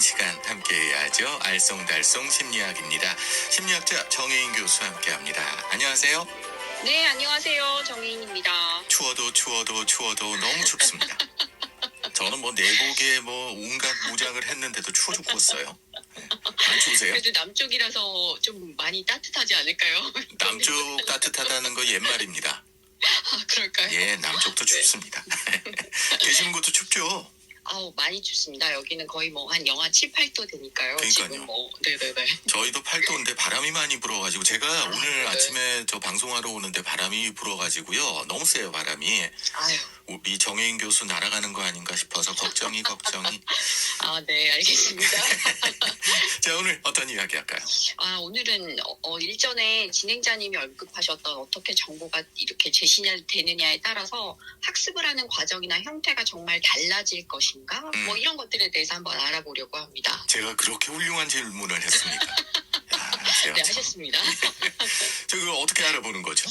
시간 함께 해야죠. 알쏭달쏭 심리학입니다. 심리학자 정혜인 교수와 함께 합니다. 안녕하세요. 네, 안녕하세요. 정혜인입니다. 추워도 추워도 추워도 너무 춥습니다. 저는 뭐 내복에 뭐 온갖 무장을 했는데도 추워 죽겠어요. 네. 안 추우세요? 그래도 남쪽이라서 좀 많이 따뜻하지 않을까요? 남쪽 따뜻하다는 거 옛말입니다. 아, 그럴까요? 예, 남쪽도 춥습니다. 계시는 곳도 춥죠? 아우, 많이 춥습니다. 여기는 거의 뭐 한 영하 7, 8도 되니까요. 그러니까요. 지금 뭐, 네네네. 저희도 팔도인데 바람이 많이 불어가지고 제가 오늘 네. 아침에 저 방송하러 오는데 바람이 불어가지고요. 너무 세요 바람이. 아유, 우리 정혜인 교수 날아가는 거 아닌가 싶어서 걱정이 걱정이. 아, 네, 알겠습니다. 자 오늘 어떤 이야기 할까요? 아, 오늘은 어, 어, 일전에 진행자님이 언급하셨던 어떻게 정보가 이렇게 제시되느냐에 따라서 학습을 하는 과정이나 형태가 정말 달라질 것 인가? 음. 뭐 이런 것들에 대해서 한번 알아보려고 합니다. 제가 그렇게 훌륭한 질문을 했습니까? 야, 제가 네, 참- 하셨습니다. 저 그거 어떻게 알아보는 거죠?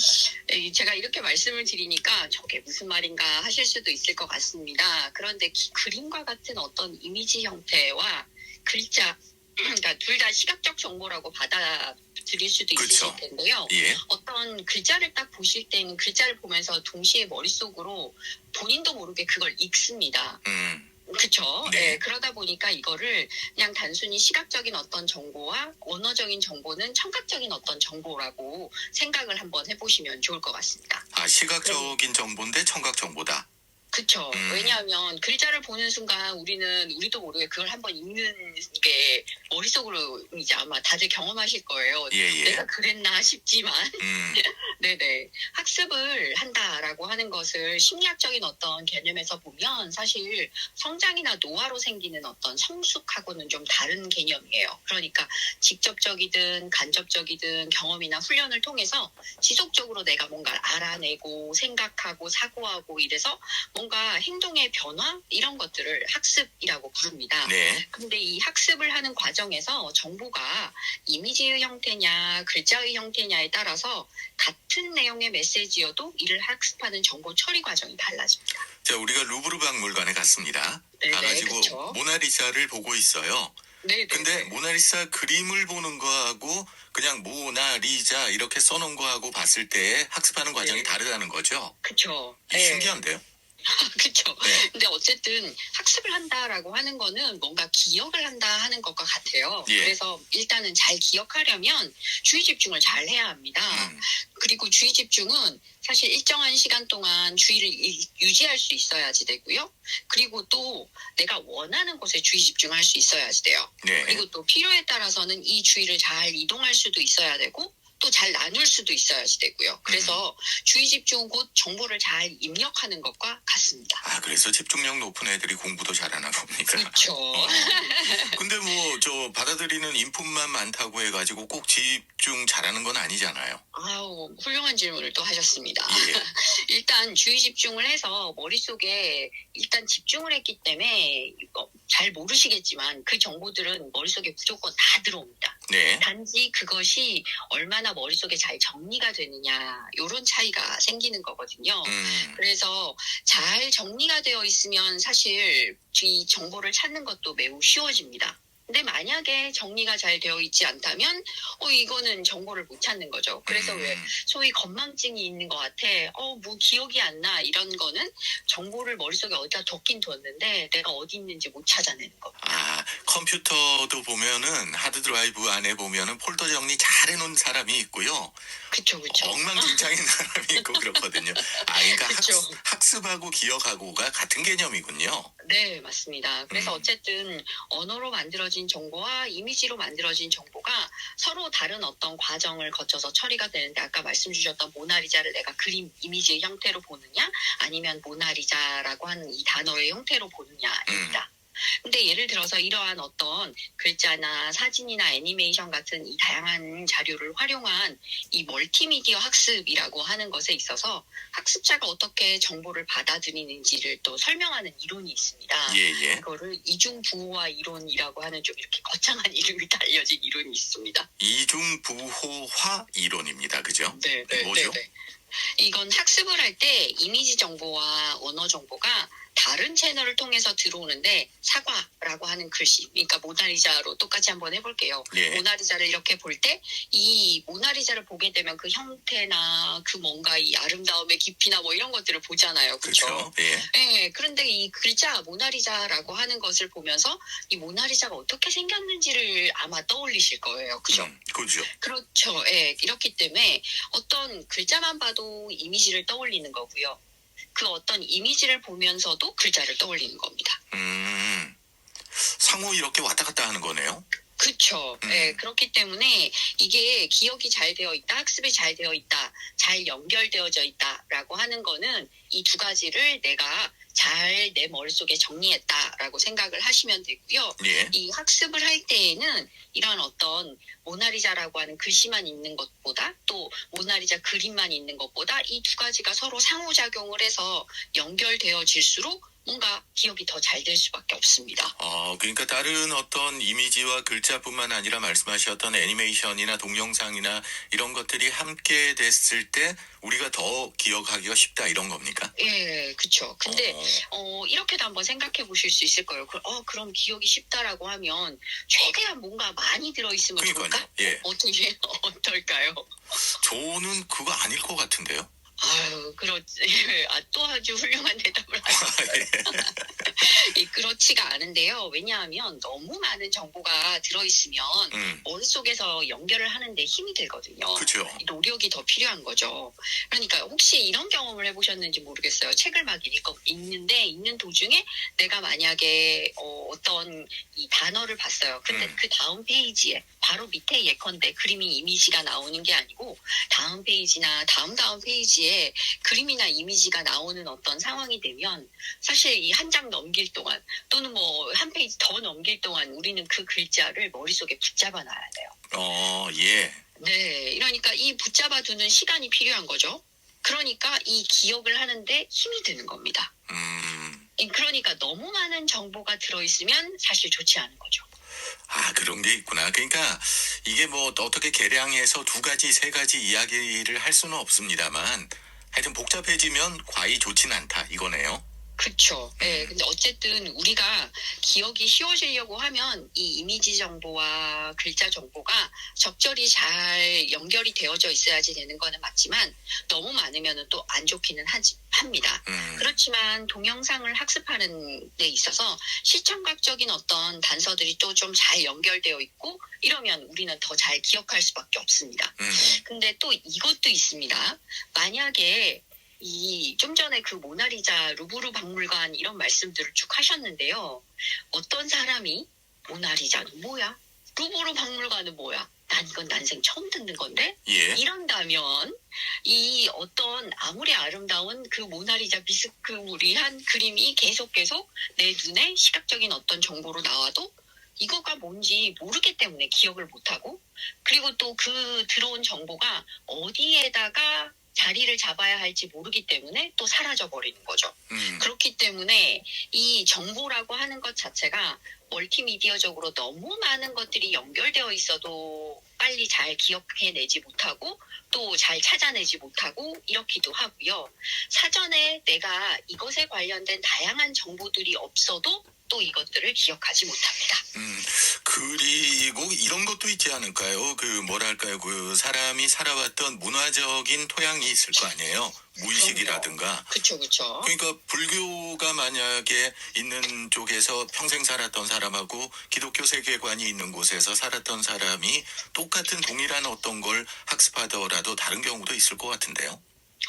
네, 제가 이렇게 말씀을 드리니까 저게 무슨 말인가 하실 수도 있을 것 같습니다. 그런데 기- 그림과 같은 어떤 이미지 형태와 글자, 그러니까 둘 다 시각적 정보라고 받아들일 수도. 있으실 텐데요. 예. 어떤 글자를 딱 보실 때는 글자를 보면서 동시에 머릿속으로 본인도 모르게 그걸 읽습니다. 음. 그쵸? 네. 네. 그러다 보니까 이거를 그냥 단순히 시각적인 어떤 정보와 언어적인 정보는 청각적인 어떤 정보라고 생각을 한번 해보시면 좋을 것 같습니다. 아 시각적인 정보인데 청각 정보다. 그쵸? 음. 왜냐하면 글자를 보는 순간 우리는 우리도 모르게 그걸 한번 읽는 게 머릿속으로 이제 아마 다들 경험하실 거예요. 예 예. 내가 그랬나 싶지만 음. 네네. 학습을 한다라고 하는 것을 심리학적인 어떤 개념에서 보면 사실 성장이나 노화로 생기는 어떤 성숙하고는 좀 다른 개념이에요. 그러니까 직접적이든 간접적이든 경험이나 훈련을 통해서 지속적으로 내가 뭔가를 알아내고 생각하고 사고하고 이래서 뭔가 행동의 변화 이런 것들을 학습이라고 부릅니다. 네. 근데 이 학습을 하는 과정에서 정보가 이미지의 형태냐, 글자의 형태냐에 따라서 같은 내용의 메시지여도 이를 학습하는 정보 처리 과정이 달라집니다. 자 우리가 루브르 박물관에 갔습니다. 네네, 가가지고 그쵸. 모나리자를 보고 있어요. 네, 근데 모나리자 그림을 보는 거하고 그냥 모나리자 이렇게 써놓은 거하고 봤을 때 학습하는 과정이 네. 다르다는 거죠. 이게 신기한데요. 그쵸. 네. 근데 어쨌든 학습을 한다라고 하는 거는 뭔가 기억을 한다 하는 것과 같아요. 예. 그래서 일단은 잘 기억하려면 주의 집중을 잘 해야 합니다. 음, 그리고 주의 집중은 사실 일정한 시간 동안 주의를 이- 유지할 수 있어야지 되고요. 그리고 또 내가 원하는 곳에 주의 집중할 수 있어야지 돼요. 네. 그리고 또 필요에 따라서는 이 주의를 잘 이동할 수도 있어야 되고 또 잘 나눌 수도 있어야지 되고요. 그래서 주의 집중 곧 정보를 잘 입력하는 것과 같습니다. 아 그래서 집중력 높은 애들이 공부도 잘하나 봅니다. 그렇죠. 근데 뭐 저 받아들이는 인풋만 많다고 해가지고 꼭 집중 잘하는 건 아니잖아요. 아우 훌륭한 질문을 또 하셨습니다. 예. 일단 주의 집중을 해서 머릿속에 일단 집중을 했기 때문에 잘 모르시겠지만 그 정보들은 머릿속에 무조건 다 들어옵니다. 네. 단지 그것이 얼마나 머릿속에 잘 정리가 되느냐 이런 차이가 생기는 거거든요. 음, 그래서 잘 정리가 되어 있으면 사실 이 정보를 찾는 것도 매우 쉬워집니다. 근데 만약에 정리가 잘 되어 있지 않다면 어 이거는 정보를 못 찾는 거죠. 그래서 음, 왜 소위 건망증이 있는 것 같아. 어, 뭐 기억이 안 나. 이런 거는 정보를 머릿속에 어디다 뒀긴 뒀는데 내가 어디 있는지 못 찾아내는 겁니다. 아 컴퓨터도 보면은 하드 드라이브 안에 보면은 폴더 정리 잘 해놓은 사람이 있고요. 그쵸, 그쵸. 엉망진창인 사람이 있고 그렇거든요. 아 그러니까 그쵸. 학습, 학습하고 기억하고가 같은 개념이군요. 네, 맞습니다. 그래서 음. 어쨌든 언어로 만들어진 정보와 이미지로 만들어진 정보가 서로 다른 어떤 과정을 거쳐서 처리가 되는데 아까 말씀 주셨던 모나리자를 내가 그림 이미지의 형태로 보느냐 아니면 모나리자라고 하는 이 단어의 형태로 보느냐입니다. 근데 예를 들어서 이러한 어떤 글자나 사진이나 애니메이션 같은 이 다양한 자료를 활용한 이 멀티미디어 학습이라고 하는 것에 있어서 학습자가 어떻게 정보를 받아들이는지를 또 설명하는 이론이 있습니다. 예 예. 이거를 이중부호화 이론이라고 하는 좀 이렇게 거창한 이름이 달려진 이론이 있습니다. 이중부호화 이론입니다. 그죠? 네, 네, 뭐죠? 이건 학습을 할 때 이미지 정보와 언어 정보가 다른 채널을 통해서 들어오는데 사과라고 하는 글씨, 그러니까 모나리자로 똑같이 한번 해볼게요. 예. 모나리자를 이렇게 볼 때 이 모나리자를 보게 되면 그 형태나 그 뭔가 이 아름다움의 깊이나 뭐 이런 것들을 보잖아요. 그렇죠? 예. 네, 그런데 이 글자 모나리자라고 하는 것을 보면서 이 모나리자가 어떻게 생겼는지를 아마 떠올리실 거예요. 그죠? 음, 그죠. 그렇죠. 예, 이렇기 때문에 어떤 글자만 봐도 이미지를 떠올리는 거고요. 그 어떤 이미지를 보면서도 글자를 떠올리는 겁니다. 음, 상호 이렇게 왔다 갔다 하는 거네요. 그렇죠. 음. 예, 그렇기 때문에 이게 기억이 잘 되어 있다, 학습이 잘 되어 있다, 잘 연결되어져 있다라고 하는 거는 이 두 가지를 내가 잘 내 머릿속에 정리했다라고 생각을 하시면 되고요. 예. 이 학습을 할 때에는 이런 어떤 모나리자라고 하는 글씨만 있는 것보다 또 모나리자 그림만 있는 것보다 이 두 가지가 서로 상호작용을 해서 연결되어질수록 뭔가 기억이 더 잘 될 수밖에 없습니다. 어, 그러니까 다른 어떤 이미지와 글자뿐만 아니라 말씀하셨던 애니메이션이나 동영상이나 이런 것들이 함께 됐을 때 우리가 더 기억하기가 쉽다 이런 겁니까? 예, 그쵸. 근데, 어, 어, 이렇게도 한번 생각해 보실 수 있을 거예요. 그, 어, 그럼 기억이 쉽다라고 하면 최대한 뭔가 많이 들어 있으면 그러니까요. 좋을까? 예. 어떻게, 어떨까요? 저는 그거 아닐 것 같은데요. 아유, 그렇지. 아, 또 아주 훌륭한 대답을 하셨어요. 예. 이, 그렇지가 않은데요. 왜냐하면 너무 많은 정보가 들어있으면 음, 머릿속에서 연결을 하는데 힘이 들거든요. 그죠. 이 노력이 더 필요한 거죠. 그러니까 혹시 이런 경험을 해보셨는지 모르겠어요. 책을 막 읽고 읽는데 읽는 도중에 내가 만약에 어, 떤이 단어를 봤어요. 근데 음. 그 다음 페이지에 바로 밑에 예컨대 그림이 이미지가 나오는 게 아니고 다음 페이지나 다음 다음 페이지에 그림이나 이미지가 나오는 어떤 상황이 되면 사실 이 한 장 넘길 동안 또는 뭐 한 페이지 더 넘길 동안 우리는 그 글자를 머릿속에 붙잡아 놔야 돼요. 어, 예. 네, 이러니까 이 붙잡아 두는 시간이 필요한 거죠. 그러니까 이 기억을 하는데 힘이 드는 겁니다. 음, 이- 그러니까 너무 많은 정보가 들어있으면 사실 좋지 않은 거죠. 아, 그런 게 있구나. 그러니까 이게 뭐 어떻게 계량해서 두 가지, 세 가지 이야기를 할 수는 없습니다만 하여튼 복잡해지면 과히 좋진 않다 이거네요. 그쵸. 예, 근데 어쨌든 우리가 기억이 쉬워지려고 하면 이 이미지 정보와 글자 정보가 적절히 잘 연결이 되어져 있어야지 되는 거는 맞지만 너무 많으면 또 안 좋기는 하지, 합니다. 음, 그렇지만 동영상을 학습하는 데 있어서 시청각적인 어떤 단서들이 또 좀 잘 연결되어 있고 이러면 우리는 더 잘 기억할 수밖에 없습니다. 음, 근데 또 이것도 있습니다. 만약에 이 좀 전에 그 모나리자 루브르 박물관 이런 말씀들을 쭉 하셨는데요. 어떤 사람이 모나리자는 뭐야? 루브르 박물관은 뭐야? 난 이건 난생 처음 듣는 건데 예. 이런다면 이 어떤 아무리 아름다운 그 모나리자 비스크무리한 그림이 계속 계속 내 눈에 시각적인 어떤 정보로 나와도 이거가 뭔지 모르기 때문에 기억을 못하고 그리고 또 그 들어온 정보가 어디에다가 자리를 잡아야 할지 모르기 때문에 또 사라져 버리는 거죠. 음, 그렇기 때문에 이 정보라고 하는 것 자체가 멀티미디어적으로 너무 많은 것들이 연결되어 있어도 빨리 잘 기억해내지 못하고 또 잘 찾아내지 못하고 이렇기도 하고요. 사전에 내가 이것에 관련된 다양한 정보들이 없어도 또 이것들을 기억하지 못합니다. 음, 이런 것도 있지 않을까요? 그 뭐랄까요? 그 사람이 살아왔던 문화적인 토양이 있을 거 아니에요? 무의식이라든가. 그쵸, 그쵸. 그러니까 불교가 만약에 있는 쪽에서 평생 살았던 사람하고 기독교 세계관이 있는 곳에서 살았던 사람이 똑같은 동일한 어떤 걸 학습하더라도 다른 경우도 있을 것 같은데요.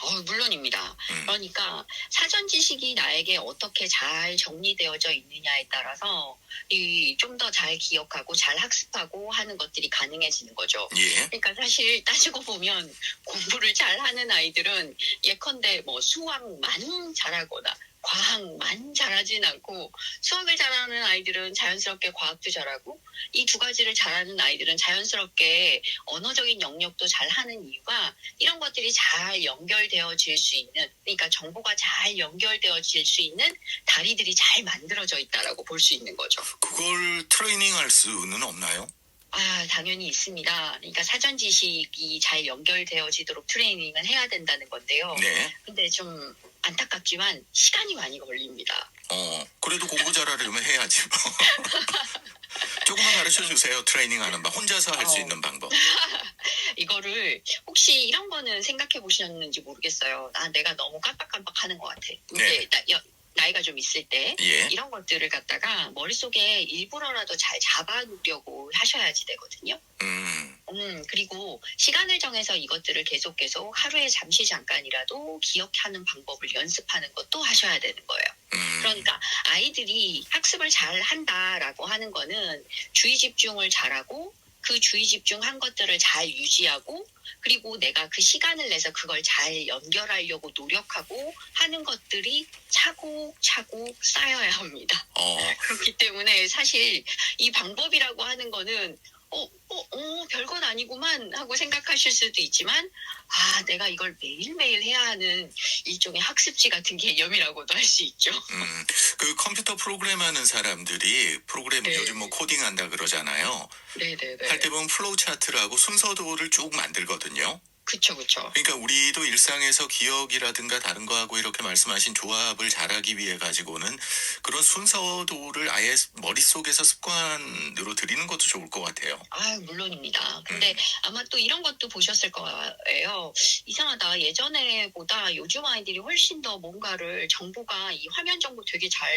어, 물론입니다. 음. 그러니까 사전 지식이 나에게 어떻게 잘 정리되어져 있느냐에 따라서 이 좀 더 잘 기억하고 잘 학습하고 하는 것들이 가능해지는 거죠. 예. 그러니까 사실 따지고 보면 공부를 잘 하는 아이들은 예컨대 뭐 수학만 잘하거나 과학만 잘하진 않고 수학을 잘하는 아이들은 자연스럽게 과학도 잘하고 이 두 가지를 잘하는 아이들은 자연스럽게 언어적인 영역도 잘하는 이유가 이런 것들이 잘 연결되어질 수 있는 그러니까 정보가 잘 연결되어질 수 있는 다리들이 잘 만들어져 있다라고 볼 수 있는 거죠. 그걸 트레이닝 할 수는 없나요? 아, 당연히 있습니다. 그러니까 사전 지식이 잘 연결되어지도록 트레이닝은 해야 된다는 건데요. 네. 근데 좀 안타깝지만 시간이 많이 걸립니다. 어, 그래도 공부 잘하려면 해야지 뭐. 조금만 가르쳐 주세요. 트레이닝 하는 방. 혼자서 할 수 어. 있는 방법. 이거를 혹시 이런 거는 생각해 보셨는지 모르겠어요. 아, 내가 너무 깜빡깜빡 하는 것 같아. 이제 네. 나, 여- 나이가 좀 있을 때 예. 이런 것들을 갖다가 머릿속에 일부러라도 잘 잡아놓으려고 하셔야지 되거든요. 음. 음, 그리고 시간을 정해서 이것들을 계속 계속 하루에 잠시 잠깐이라도 기억하는 방법을 연습하는 것도 하셔야 되는 거예요. 음. 그러니까 아이들이 학습을 잘 한다라고 하는 거는 주의 집중을 잘하고 그 주의 집중한 것들을 잘 유지하고 그리고 내가 그 시간을 내서 그걸 잘 연결하려고 노력하고 하는 것들이 차곡차곡 쌓여야 합니다. 어. 그렇기 때문에 사실 이 방법이라고 하는 거는 어, 어, 어, 별건 아니구만 하고 생각하실 수도 있지만 아, 내가 이걸 매일매일 해야 하는 일종의 학습지 같은 개념이라고도 할 수 있죠. 음. 그 컴퓨터 프로그램 하는 사람들이 프로그램 네. 요즘 뭐 코딩 한다 그러잖아요. 네네네. 할 때 보면 플로우 차트라고 순서도를 쭉 만들거든요. 그쵸, 그쵸. 그러니까 우리도 일상에서 기억이라든가 다른 거하고 이렇게 말씀하신 조합을 잘하기 위해 가지고는 그런 순서도를 아예 머릿속에서 습관으로 들이는 것도 좋을 것 같아요. 아 물론입니다. 근데 음. 아마 또 이런 것도 보셨을 거예요. 이상하다. 예전에보다 요즘 아이들이 훨씬 더 뭔가를 정보가 이 화면 정보 되게 잘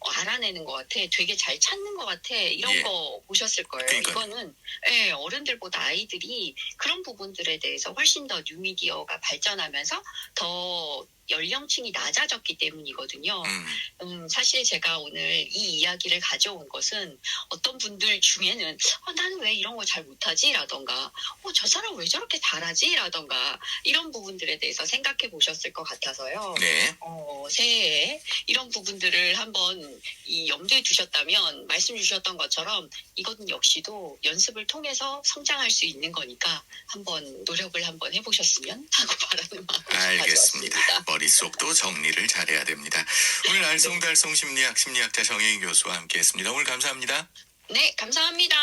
알아내는 것 같아. 되게 잘 찾는 것 같아. 이런 예. 거 보셨을 거예요. 그러니까요. 이거는 예, 어른들보다 아이들이 그런 부분들에 대해서 훨씬 더 뉴미디어가 발전하면서 더 연령층이 낮아졌기 때문이거든요. 음. 음, 사실 제가 오늘 이 이야기를 가져온 것은 어떤 분들 중에는 어, 나는 왜 이런 거 잘 못하지? 라던가 어, 저 사람 왜 저렇게 잘하지? 라던가 이런 부분들에 대해서 생각해 보셨을 것 같아서요. 네. 어, 새해에 이런 부분들을 한번 이 염두에 두셨다면 말씀 주셨던 것처럼 이것은 역시도 연습을 통해서 성장할 수 있는 거니까 한번 노력을 한번 해보셨으면 하고 바라는 마음을. 가져왔습니다. 머릿속도 정리를 잘해야 됩니다. 오늘 알쏭달쏭 심리학 심리학자 정혜인 교수와 함께했습니다. 오늘 감사합니다. 네, 감사합니다.